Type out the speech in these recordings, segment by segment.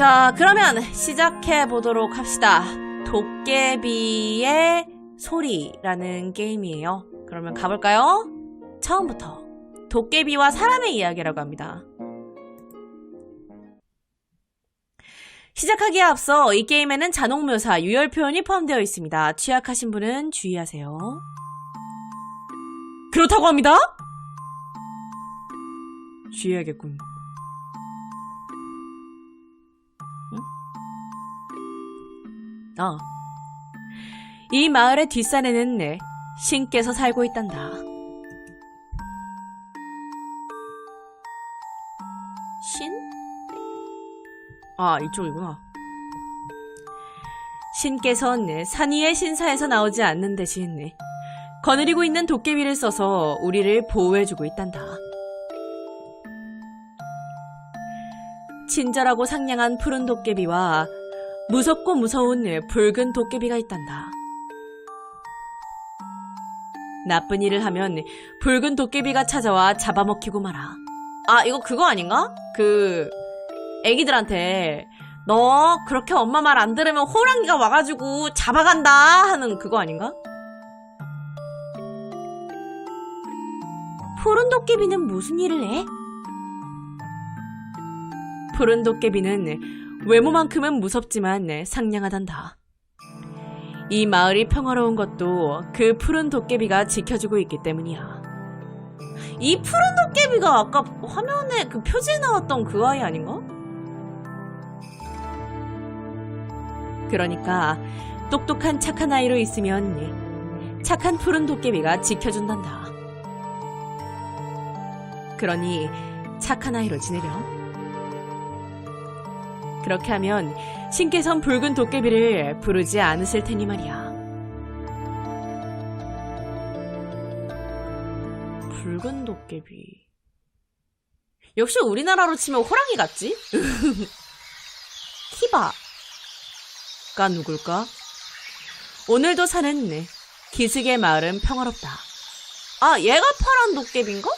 자, 그러면 시작해 보도록 합시다. 도깨비의 소리라는 게임이에요. 그러면 가볼까요? 처음부터. 도깨비와 사람의 이야기라고 합니다. 시작하기에 앞서 이 게임에는 잔혹묘사, 유혈 표현이 포함되어 있습니다. 취약하신 분은 주의하세요. 그렇다고 합니다? 주의해야겠군. 어. 이 마을의 뒷산에는 네, 신께서 살고 있단다. 신? 아, 이쪽이구나. 신께서는 네, 산 위의 신사에서 나오지 않는 대신 네, 거느리고 있는 도깨비를 써서 우리를 보호해주고 있단다. 친절하고 상냥한 푸른 도깨비와 무섭고 무서운 붉은 도깨비가 있단다. 나쁜 일을 하면 붉은 도깨비가 찾아와 잡아먹히고 말아. 아, 이거 그거 아닌가? 그, 애기들한테, 너 그렇게 엄마 말 안 들으면 호랑이가 와가지고 잡아간다 하는 그거 아닌가? 푸른 도깨비는 무슨 일을 해? 푸른 도깨비는 외모만큼은 무섭지만 상냥하단다. 이 마을이 평화로운 것도 그 푸른 도깨비가 지켜주고 있기 때문이야. 이 푸른 도깨비가 아까 화면에 그 표지에 나왔던 그 아이 아닌가? 그러니까 똑똑한 착한 아이로 있으면 착한 푸른 도깨비가 지켜준단다. 그러니 착한 아이로 지내렴. 그렇게 하면 신께선 붉은 도깨비를 부르지 않으실 테니 말이야. 붉은 도깨비. 역시 우리나라로 치면 호랑이 같지? 키바가 누굴까? 오늘도 사는 기슭의 마을은 평화롭다. 아, 얘가 파란 도깨비인가?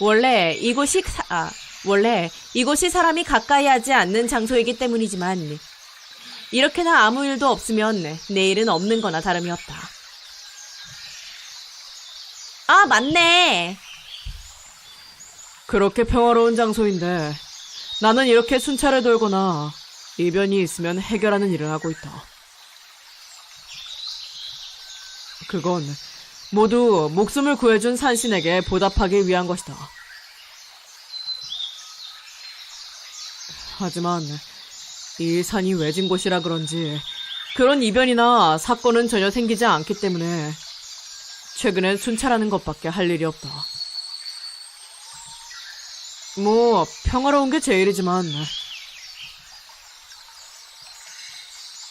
원래 이곳이 사, 아, 원래 이곳이 사람이 가까이 하지 않는 장소이기 때문이지만 이렇게나 아무 일도 없으면 내일은 없는 거나 다름이 없다. 아, 맞네. 그렇게 평화로운 장소인데 나는 이렇게 순찰을 돌거나 이변이 있으면 해결하는 일을 하고 있다. 그건 모두 목숨을 구해준 산신에게 보답하기 위한 것이다. 하지만 이 산이 외진 곳이라 그런지 그런 이변이나 사건은 전혀 생기지 않기 때문에 최근엔 순찰하는 것밖에 할 일이 없다. 뭐 평화로운 게 제일이지만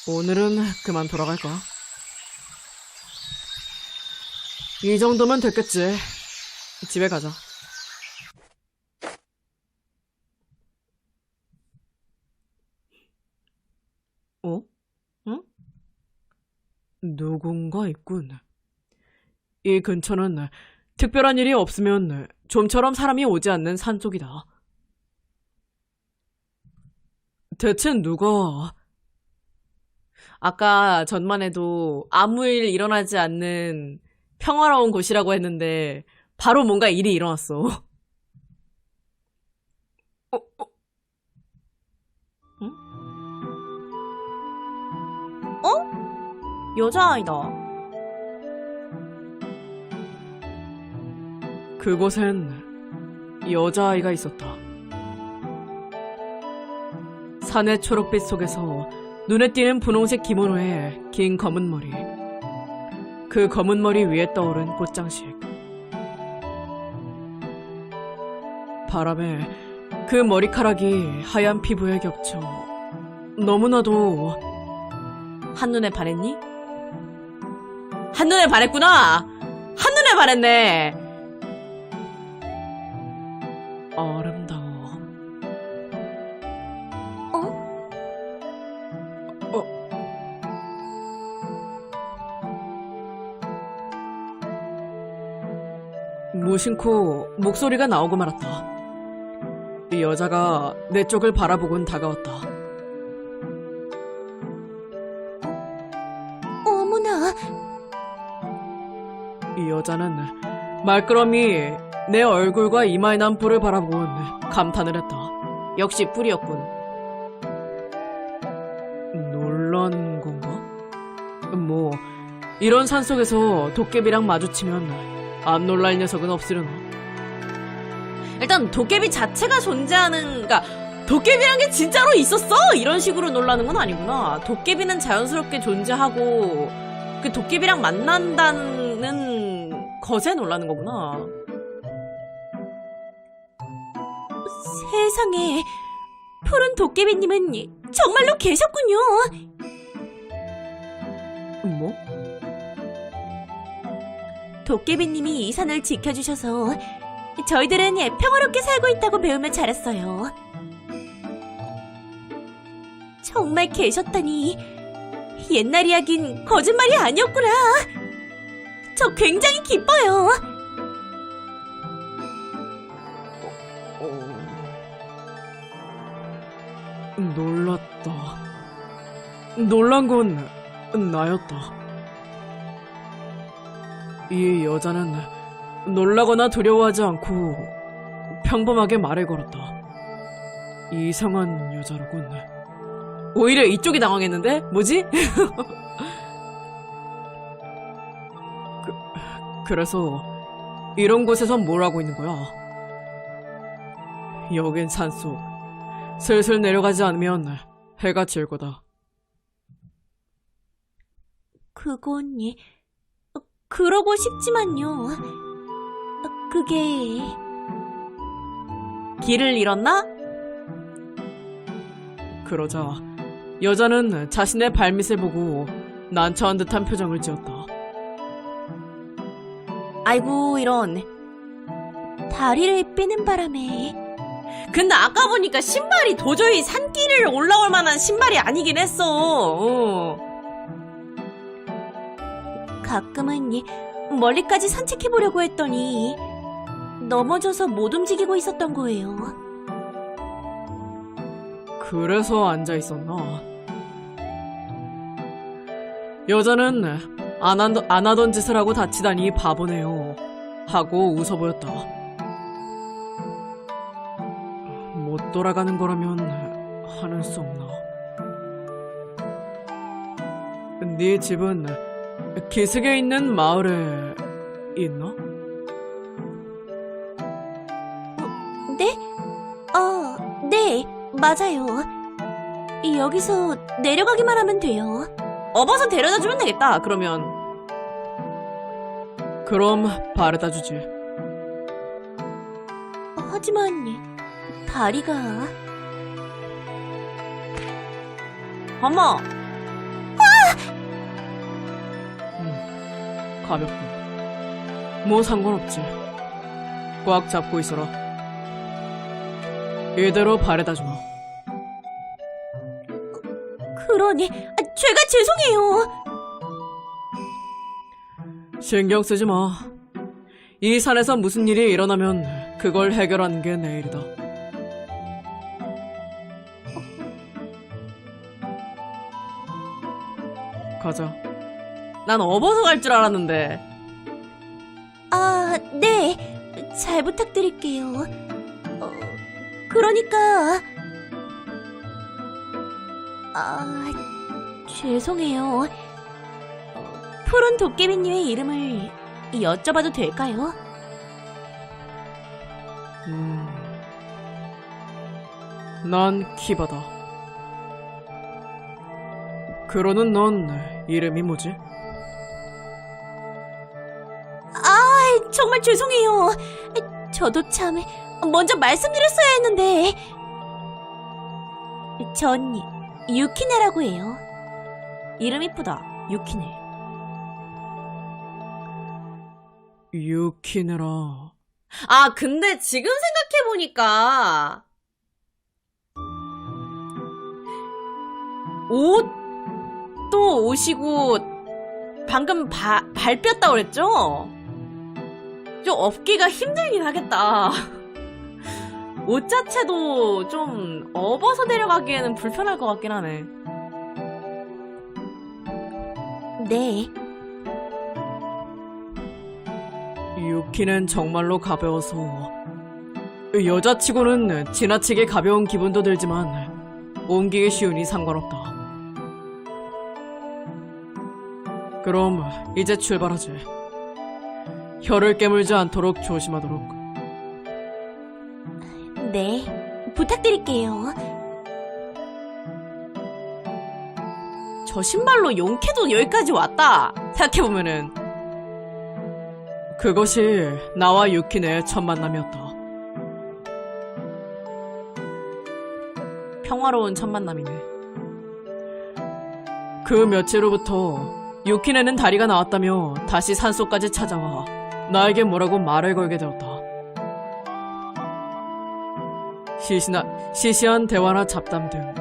오늘은 그만 돌아갈까? 이 정도면 됐겠지. 집에 가자. 어? 응? 누군가 있군. 이 근처는 특별한 일이 없으면 좀처럼 사람이 오지 않는 산 쪽이다. 대체 누가 아까 전만 해도 아무 일 일어나지 않는 평화로운 곳이라고 했는데 바로 뭔가 일이 일어났어. 어, 어. 여자아이다. 그곳엔 여자아이가 있었다. 산의 초록빛 속에서 눈에 띄는 분홍색 기모노에 긴 검은 머리. 그 검은 머리 위에 떠오른 꽃장식. 바람에 그 머리카락이 하얀 피부에 겹쳐 너무나도 한눈에 반했니? 한눈에 반했구나! 한눈에 반했네! 아름다워. 무심코 목소리가 나오고 말았다. 이 여자가 내 쪽을 바라보곤 다가왔다. 여자는 말끄러미 내 얼굴과 이마에 난 뿔을 바라보곤 감탄을 했다. 역시 뿔이었군. 놀란 건가? 뭐 이런 산속에서 도깨비랑 마주치면 안 놀랄 녀석은 없으려나. 일단 도깨비 자체가 존재하는, 그러니까 도깨비란 게 진짜로 있었어? 이런 식으로 놀라는 건 아니구나. 도깨비는 자연스럽게 존재하고 그 도깨비랑 만난다는 것에 놀라는 거구나. 세상에. 푸른 도깨비님은 정말로 계셨군요. 뭐? 도깨비님이 이 산을 지켜주셔서 저희들은 평화롭게 살고 있다고 배우며 자랐어요. 정말 계셨다니 옛날 이야긴 거짓말이 아니었구나. 저 굉장히 기뻐요. 놀랐다. 놀란 건 나였다. 이 여자는 놀라거나 두려워하지 않고 평범하게 말을 걸었다. 이상한 여자로군. 오히려 이쪽이 당황했는데? 뭐지? 그래서 이런 곳에선 뭘 하고 있는 거야? 여긴 산속. 슬슬 내려가지 않으면 해가 질 거다. 그건 어, 그러고 싶지만요. 어, 그게 길을 잃었나? 그러자 여자는 자신의 발밑을 보고 난처한 듯한 표정을 지었다. 아이고, 이런. 다리를 빼는 바람에 근데 아까 보니까 신발이 도저히 산길을 올라올 만한 신발이 아니긴 했어. 어. 가끔은 멀리까지 산책해 보려고 했더니 넘어져서 못 움직이고 있었던 거예요. 그래서 앉아 있었나? 여자는 안, 한, 안 하던 짓을 하고 다치다니 바보네요. 하고 웃어 보였다. 못 돌아가는 거라면 하는 수 없나? 네 집은 기슭에 있는 마을에 있나? 네? 어, 네, 맞아요. 여기서 내려가기만 하면 돼요. 업어서 데려다 주면 되겠다, 그러면. 그럼 바래다 주지. 하지만 다리가 어머, 가볍군. 뭐 상관없지. 꽉 잡고 있어라. 이대로 바래다 주마. 그러니 아, 제가 죄송해요. 신경 쓰지 마. 이 산에서 무슨 일이 일어나면 그걸 해결하는 게 내 일이다. 가자. 난 업어서 갈 줄 알았는데. 아, 네. 잘 부탁드릴게요. 어, 그러니까 아, 죄송해요. 어, 푸른 도깨비님의 이름을 여쭤봐도 될까요? 음. 난 키바다. 그러는 넌 이름이 뭐지? 아, 정말 죄송해요. 저도 참 먼저 말씀드렸어야 했는데. 전 유키네라고 해요. 이름 이쁘다. 유키네. 유키네라. 아, 근데 지금 생각해보니까. 옷도 옷이고, 방금 바, 발 뺐다 그랬죠? 좀 업기가 힘들긴 하겠다. 옷 자체도 좀 업어서 데려가기에는 불편할 것 같긴 하네. 네. 유키는 정말로 가벼워서 여자치고는 지나치게 가벼운 기분도 들지만 옮기기 쉬우니 상관없다. 그럼 이제 출발하지. 혀를 깨물지 않도록 조심하도록. 네. 부탁드릴게요. 저 신발로 용케도 여기까지 왔다. 생각해보면은. 그것이 나와 유키네 첫 만남이었다. 평화로운 첫 만남이네. 그 며칠 후부터 유키네는 다리가 나왔다며 다시 산속까지 찾아와 나에게 뭐라고 말을 걸게 되었다. 시시나, 시시한 대화나 잡담 등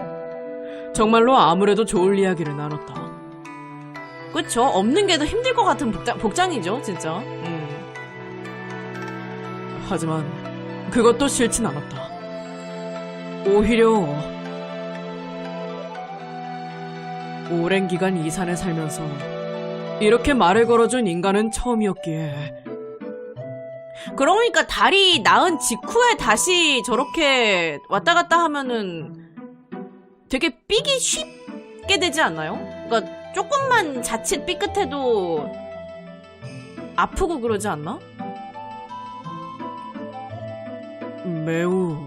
정말로 아무래도 좋을 이야기를 나눴다. 그쵸? 없는 게 더 힘들 것 같은 복장, 복장 이죠, 진짜. 음. 하지만 그것도 싫진 않았다. 오히려 오랜 기간 이 산에 살면서 이렇게 말을 걸어준 인간은 처음이었기에 그러고 보니까 다리 나은 직후에 다시 저렇게 왔다 갔다 하면은 되게 삐기 쉽게 되지 않나요? 그러니까 조금만 자칫 삐끗해도 아프고 그러지 않나? 매우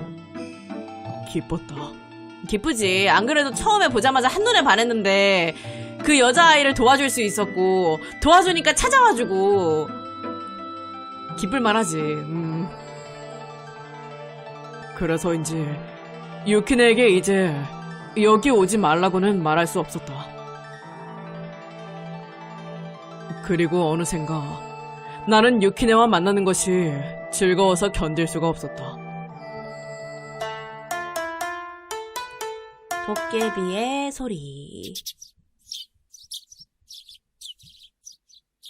기뻤다. 기쁘지. 안 그래도 처음에 보자마자 한눈에 반했는데 그 여자아이를 도와줄 수 있었고 도와주니까 찾아와주고 기쁠만 하지. 음. 그래서인지 유키네에게 이제 여기 오지 말라고는 말할 수 없었다. 그리고 어느샌가 나는 유키네와 만나는 것이 즐거워서 견딜 수가 없었다. 도깨비의 소리.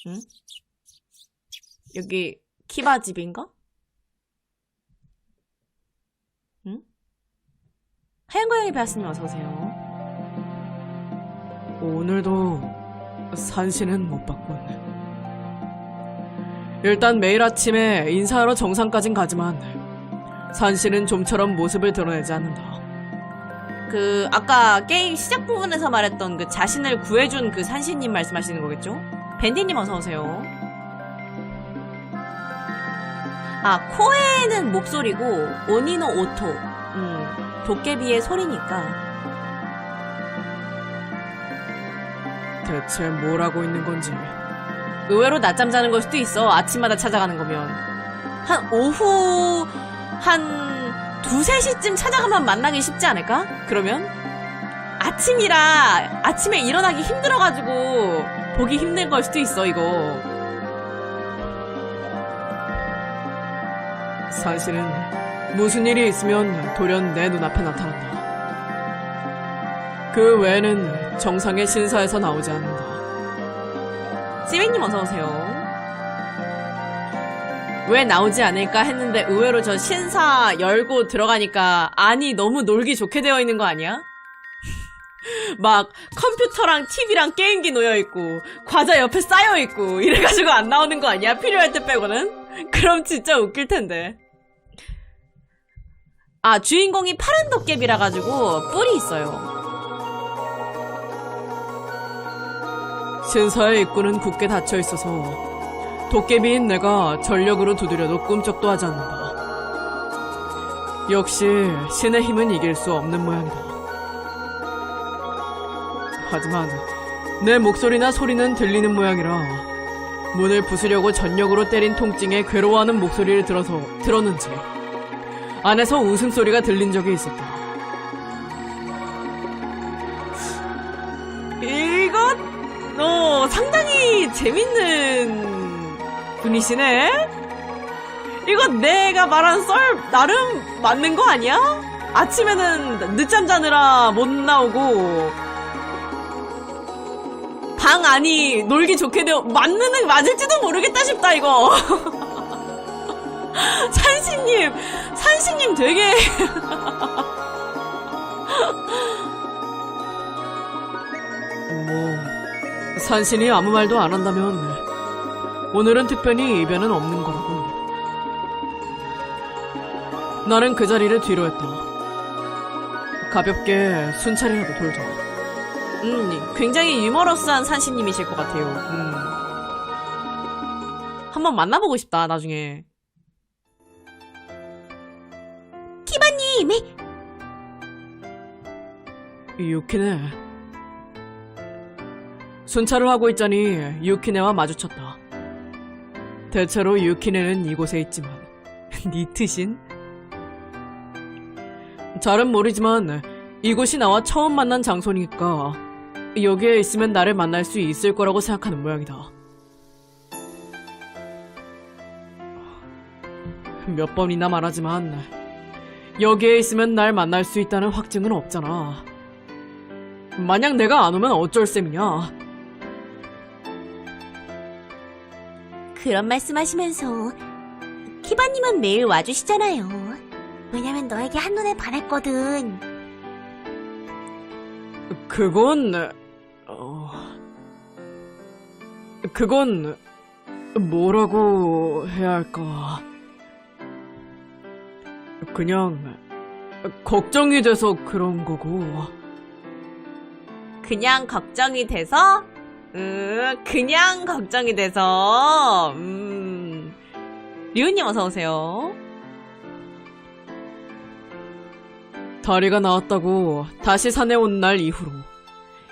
응? 여기 키바 집인가? 응? 하얀 고양이 배웠으면 어서 오세요. 오늘도 산신은 못 봤군. 일단 매일 아침에 인사하러 정상까진 가지만 산신은 좀처럼 모습을 드러내지 않는다. 그 아까 게임 시작 부분에서 말했던 그 자신을 구해준 그 산신님 말씀하시는 거겠죠? 밴디님 어서 오세요. 아 코에는 목소리고 오니노 오토. 음 도깨비의 소리니까 대체 뭘 하고 있는 건지. 의외로 낮잠 자는 걸 수도 있어. 아침마다 찾아가는 거면. 한 오후 한 두세 시쯤 찾아가면 만나기 쉽지 않을까? 그러면? 아침이라 아침에 일어나기 힘들어가지고 보기 힘든 걸 수도 있어, 이거. 산신은 무슨 일이 있으면 돌연 내 눈앞에 나타난다. 그 외에는 정상의 신사에서 나오지 않는다. 찌백님 어서오세요. 왜 나오지 않을까 했는데 의외로 저 신사 열고 들어가니까 아니 너무 놀기 좋게 되어 있는 거 아니야? 막 컴퓨터랑 TV랑 게임기 놓여 있고 과자 옆에 쌓여 있고 이래가지고 안 나오는 거 아니야? 필요할 때 빼고는? 그럼 진짜 웃길 텐데. 아 주인공이 파란 도깨비라 가지고 뿔이 있어요. 신사의 입구는 굳게 닫혀 있어서 도깨비인 내가 전력으로 두드려도 꿈쩍도 하지 않는다. 역시 신의 힘은 이길 수 없는 모양이다. 하지만 내 목소리나 소리는 들리는 모양이라 문을 부수려고 전력으로 때린 통증에 괴로워하는 목소리를 들어서 들었는지 안에서 웃음소리가 들린 적이 있었다. 이것 어, 상당히 재밌는 분이시네? 이거 내가 말한 썰 나름 맞는 거 아니야? 아침에는 늦잠 자느라 못 나오고 방 안이 놀기 좋게 되어 맞는 맞을지도 모르겠다 싶다 이거 산신님, 산신님 되게. 뭐 산신이 아무 말도 안 한다면 오늘은 특별히 이변은 없는 거라고. 나는 그 자리를 뒤로 했다. 가볍게 순찰이라도 돌자. 음, 굉장히 유머러스한 산신님이실 것 같아요. 음. 한번 만나보고 싶다, 나중에. 키바님, 유키네. 순찰을 하고 있자니 유키네와 마주쳤다. 대체로 유키네는 이곳에 있지만 니트신? 잘은 모르지만 이곳이 나와 처음 만난 장소니까 여기에 있으면 나를 만날 수 있을 거라고 생각하는 모양이다. 몇 번이나 말하지만 여기에 있으면 날 만날 수 있다는 확증은 없잖아. 만약 내가 안 오면 어쩔 셈이냐? 그런 말씀하시면서 키바님은 매일 와주시잖아요. 왜냐면 너에게 한눈에 반했거든. 그건 어... 그건 뭐라고 해야 할까? 그냥 걱정이 돼서 그런 거고. 그냥 걱정이 돼서, 음, 그냥 걱정이 돼서, 음. 리우님 어서오세요. 다리가 나왔다고 다시 산에 온 날 이후로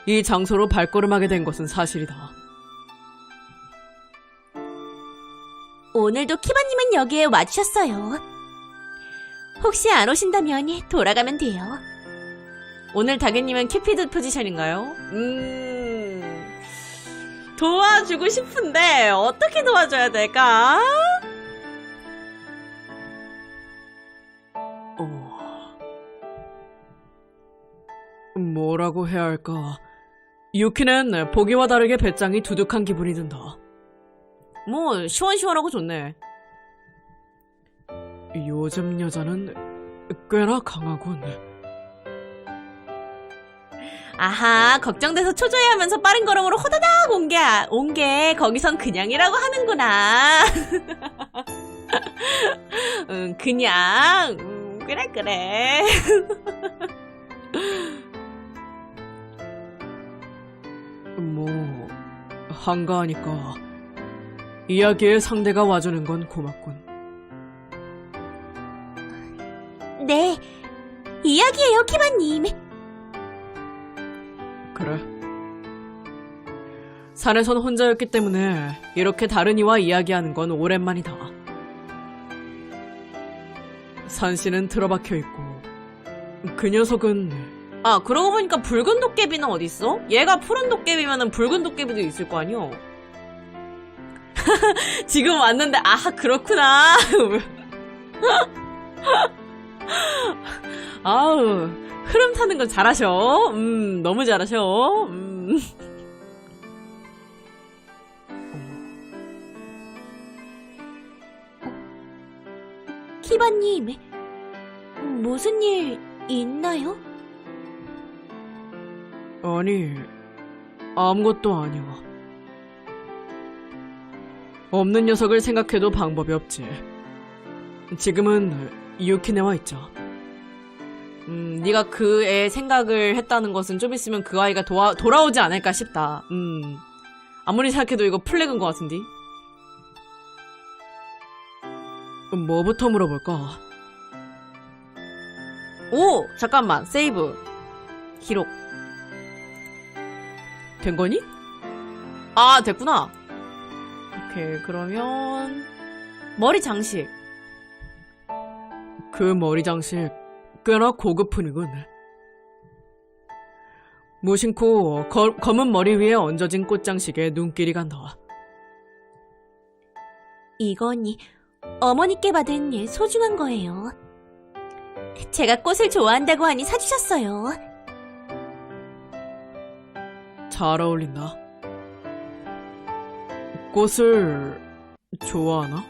이 장소로 발걸음하게 된 것은 사실이다. 오늘도 키바님은 여기에 와주셨어요. 혹시 안 오신다면 돌아가면 돼요. 오늘 다개님은 큐피드 포지션인가요? 음, 도와주고 싶은데, 어떻게 도와줘야 될까? 어... 뭐라고 해야 할까? 유키는 보기와 다르게 배짱이 두둑한 기분이 든다. 뭐, 시원시원하고 좋네. 요즘 여자는 꽤나 강하군. 아하, 걱정돼서 초조해 하면서 빠른 걸음으로 호다닥 온 게, 온 게, 거기선 그냥이라고 하는구나. 음, 그냥, 음, 그래, 그래. 뭐 한가하니까 이야기의 상대가 와주는 건 고맙군. 네, 이야기예요, 키바님. 그래. 산에선 혼자였기 때문에 이렇게 다른 이와 이야기하는 건 오랜만이다. 산 씨는 틀어박혀 있고 그 녀석은 아, 그러고 보니까 붉은 도깨비는 어딨어? 얘가 푸른 도깨비면은 붉은 도깨비도 있을 거 아니야? 지금 왔는데, 아하, 그렇구나. 아우, 흐름 타는 거 잘하셔. 음, 너무 잘하셔. 음. 키바님, 무슨 일 있나요? 아니 아무것도 아니야. 없는 녀석을 생각해도 방법이 없지. 지금은 유키네와 있자. 음, 네가 그 애 생각을 했다는 것은 좀 있으면 그 아이가 도와, 돌아오지 않을까 싶다. 음. 아무리 생각해도 이거 플래그인 것 같은데? 뭐부터 물어볼까? 오! 잠깐만, 세이브. 기록. 된 거니? 아, 됐구나. 오케이, 그러면, 머리 장식. 그 머리 장식 꽤나 고급품이군. 무심코 거- 검은 머리 위에 얹어진 꽃장식에 눈길이 간다. 이건 어머니께 받은 소중한 거예요. 제가 꽃을 좋아한다고 하니 사주셨어요. 잘 어울린다. 꽃을 좋아하나?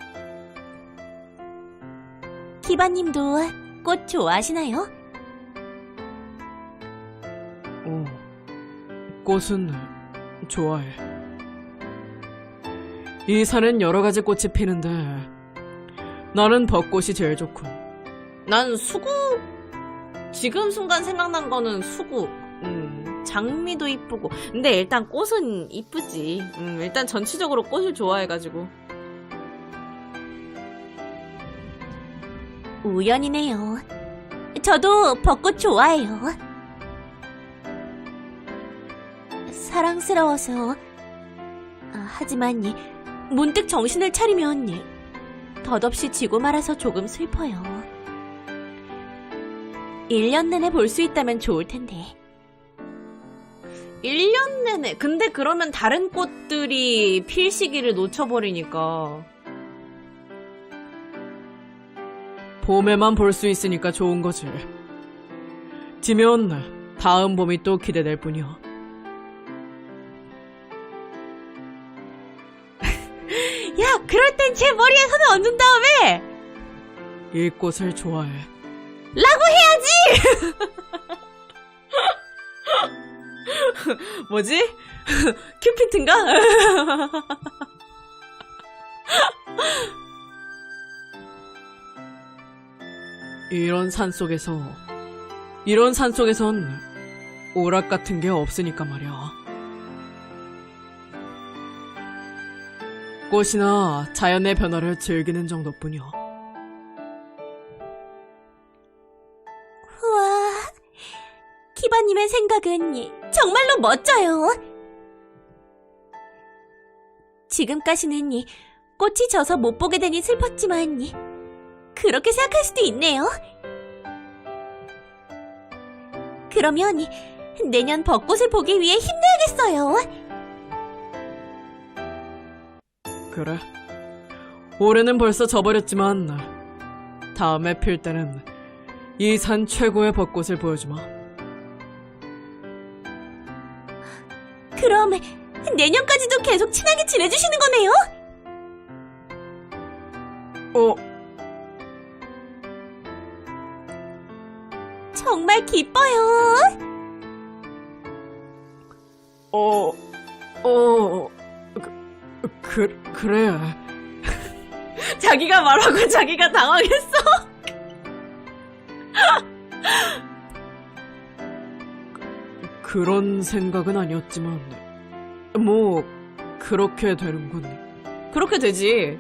키바님도 꽃 좋아하시나요? 어, 꽃은 좋아해. 이 산엔 여러 가지 꽃이 피는데 나는 벚꽃이 제일 좋군. 난 수국 지금 순간 생각난 거는 수국 음, 장미도 이쁘고 근데 일단 꽃은 이쁘지 음, 일단 전체적으로 꽃을 좋아해가지고 우연이네요. 저도 벚꽃 좋아해요. 사랑스러워서. 아, 하지만 문득 정신을 차리면 덧없이 지고 말아서 조금 슬퍼요. 1년 내내 볼 수 있다면 좋을 텐데. 1년 내내 근데 그러면 다른 꽃들이 필 시기를 놓쳐버리니까 봄에만 볼 수 있으니까 좋은 거지. 지면 다음 봄이 또 기대될 뿐이야. 야 그럴 땐 제 머리에 손을 얹은 다음에 이 꽃을 좋아해. 라고 해야지 뭐지? 큐피트인가? 이런 산 속에서, 이런 산 속에선 오락 같은 게 없으니까 말이야. 꽃이나 자연의 변화를 즐기는 정도뿐이야. 우와, 키바님의 생각은 정말로 멋져요. 지금까지는 꽃이 져서 못 보게 되니 슬펐지만 그렇게 생각할 수도 있네요. 그러면 내년 벚꽃을 보기 위해 힘내야겠어요. 그래. 올해는 벌써 져버렸지만, 다음에 필 때는 이 산 최고의 벚꽃을 보여주마. 그럼 내년까지도 계속 친하게 지내주시는 거네요? 어, 정말 기뻐요. 어, 어, 그, 그, 그래. 자기가 말하고 자기가 당황했어 그런 생각은 아니었지만, 뭐, 그렇게 되는군. 그렇게 되지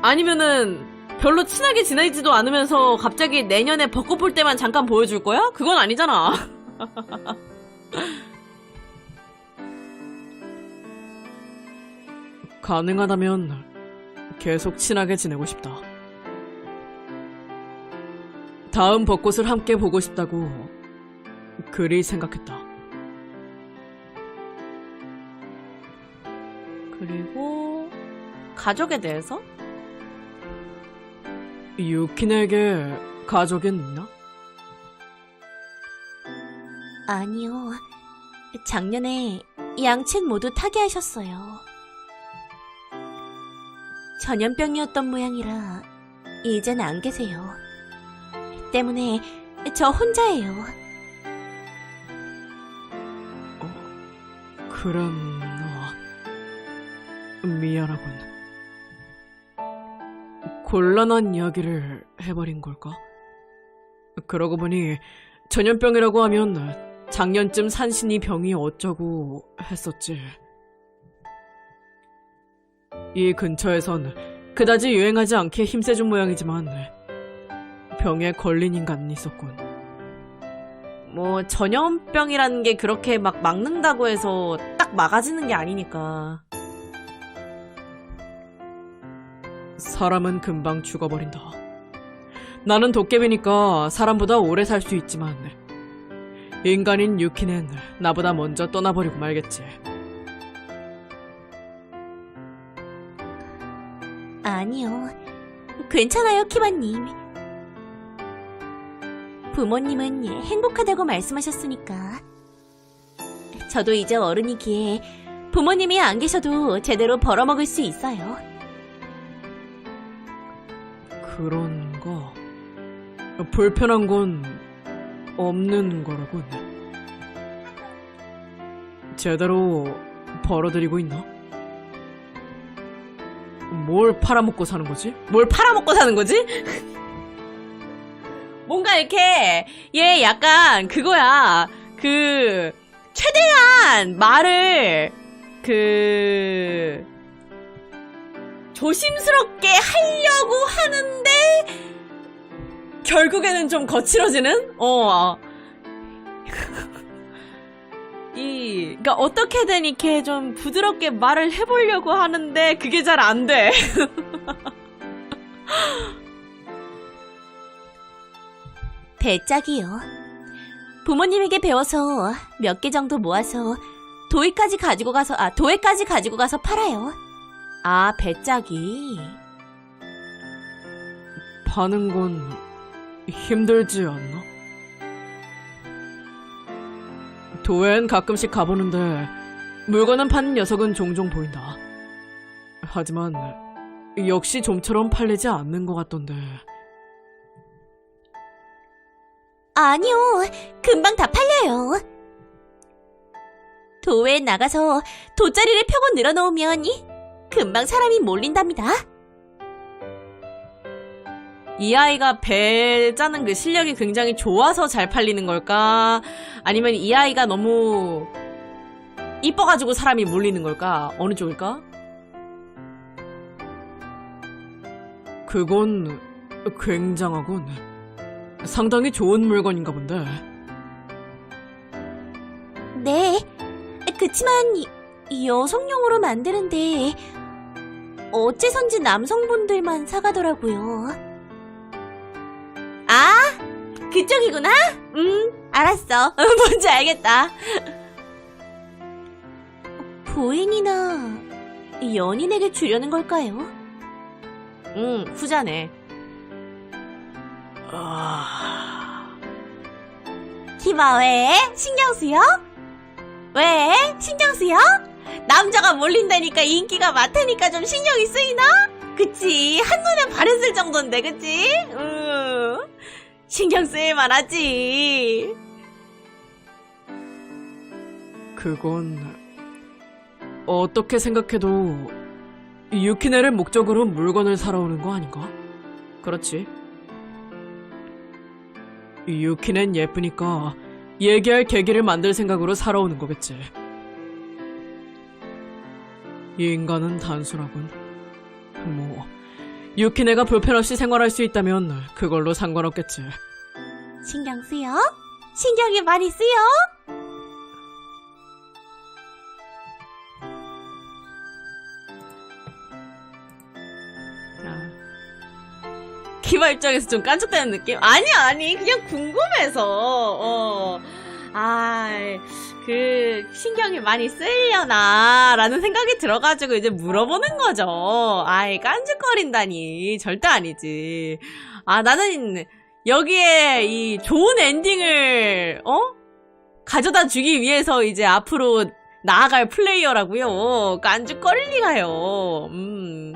아니면은 별로 친하게 지내지도 않으면서 갑자기 내년에 벚꽃 볼 때만 잠깐 보여줄 거야? 그건 아니잖아 가능하다면, 계속 친하게 지내고 싶다. 다음 벚꽃을 함께 보고 싶다고, 그리 생각했다. 그리고 가족에 대해서? 유킨에게 가족은 있나? 아니요. 작년에 양측 모두 타계하셨어요. 전염병이었던 모양이라 이젠 안 계세요. 때문에 저 혼자예요. 그랬나. 미안하군. 곤란한 이야기를 해버린 걸까? 그러고 보니 전염병이라고 하면 작년쯤 산신이 병이 어쩌고 했었지. 이 근처에선 그다지 유행하지 않게 힘세준 모양이지만 병에 걸린 인간은 있었군. 뭐 전염병이라는 게 그렇게 막 막는다고 해서 딱 막아지는 게 아니니까 사람은 금방 죽어버린다. 나는 도깨비니까 사람보다 오래 살 수 있지만 인간인 유키는 나보다 먼저 떠나버리고 말겠지. 아니요. 괜찮아요, 키바님. 부모님은 행복하다고 말씀하셨으니까. 저도 이제 어른이기에 부모님이 안 계셔도 제대로 벌어먹을 수 있어요. 그런가? 불편한 건 없는 거라군. 제대로 벌어들이고 있나? 뭘 팔아먹고 사는 거지? 뭘 팔아먹고 사는 거지? 뭔가 이렇게 얘 약간 그거야. 그 최대한 말을 그 조심스럽게 하려고 하는데 결국에는 좀 거칠어지는? 어. 이, 그니까 어떻게든 이렇게 좀 부드럽게 말을 해보려고 하는데 그게 잘 안 돼. 배짝이요. 부모님에게 배워서 몇 개 정도 모아서 도에까지 가지고 가서 아 도에까지 가지고 가서 팔아요. 아, 배짝이. 파는 건 힘들지 않나? 도엔 가끔씩 가보는데 물건은 파는 녀석은 종종 보인다. 하지만 역시 좀처럼 팔리지 않는 것 같던데. 아니요, 금방 다 팔려요. 도에 나가서 돗자리를 펴고 늘어놓으면 금방 사람이 몰린답니다. 이 아이가 배 짜는 그 실력이 굉장히 좋아서 잘 팔리는 걸까? 아니면 이 아이가 너무 이뻐가지고 사람이 몰리는 걸까? 어느 쪽일까? 그건 굉장하군. 상당히 좋은 물건인가 본데. 네, 그치만 이- 여성용으로 만드는데 어째선지 남성분들만 사가더라고요. 아, 그쪽이구나? 음, 알았어. 뭔지 알겠다. 부인이나 연인에게 주려는 걸까요? 응, 후자네. 아... 기마 왜? 신경 쓰여? 왜? 신경 쓰여? 남자가 몰린다니까 인기가 많다니까 좀 신경이 쓰이나? 그치 한눈에 반했을 정도인데 그치? 응 신경 쓰일만 하지 그건 어떻게 생각해도 유키네를 목적으로 물건을 사러 오는 거 아닌가? 그렇지. 유키넨 예쁘니까 얘기할 계기를 만들 생각으로 사러 오는 거겠지. 이 인간은 단순하군. 뭐 유키네가 불편 없이 생활할 수 있다면 그걸로 상관없겠지. 신경 쓰여? 신경이 많이 쓰여? 키바 입장에서 좀 깐족되는 느낌? 아니야, 아니. 그냥 궁금해서, 어. 아, 그, 신경이 많이 쓰이려나, 라는 생각이 들어가지고 이제 물어보는 거죠. 아이, 깐죽거린다니. 절대 아니지. 아, 나는 여기에 이 좋은 엔딩을, 어? 가져다 주기 위해서 이제 앞으로 나아갈 플레이어라고요. 깐죽거릴 리가요. 음.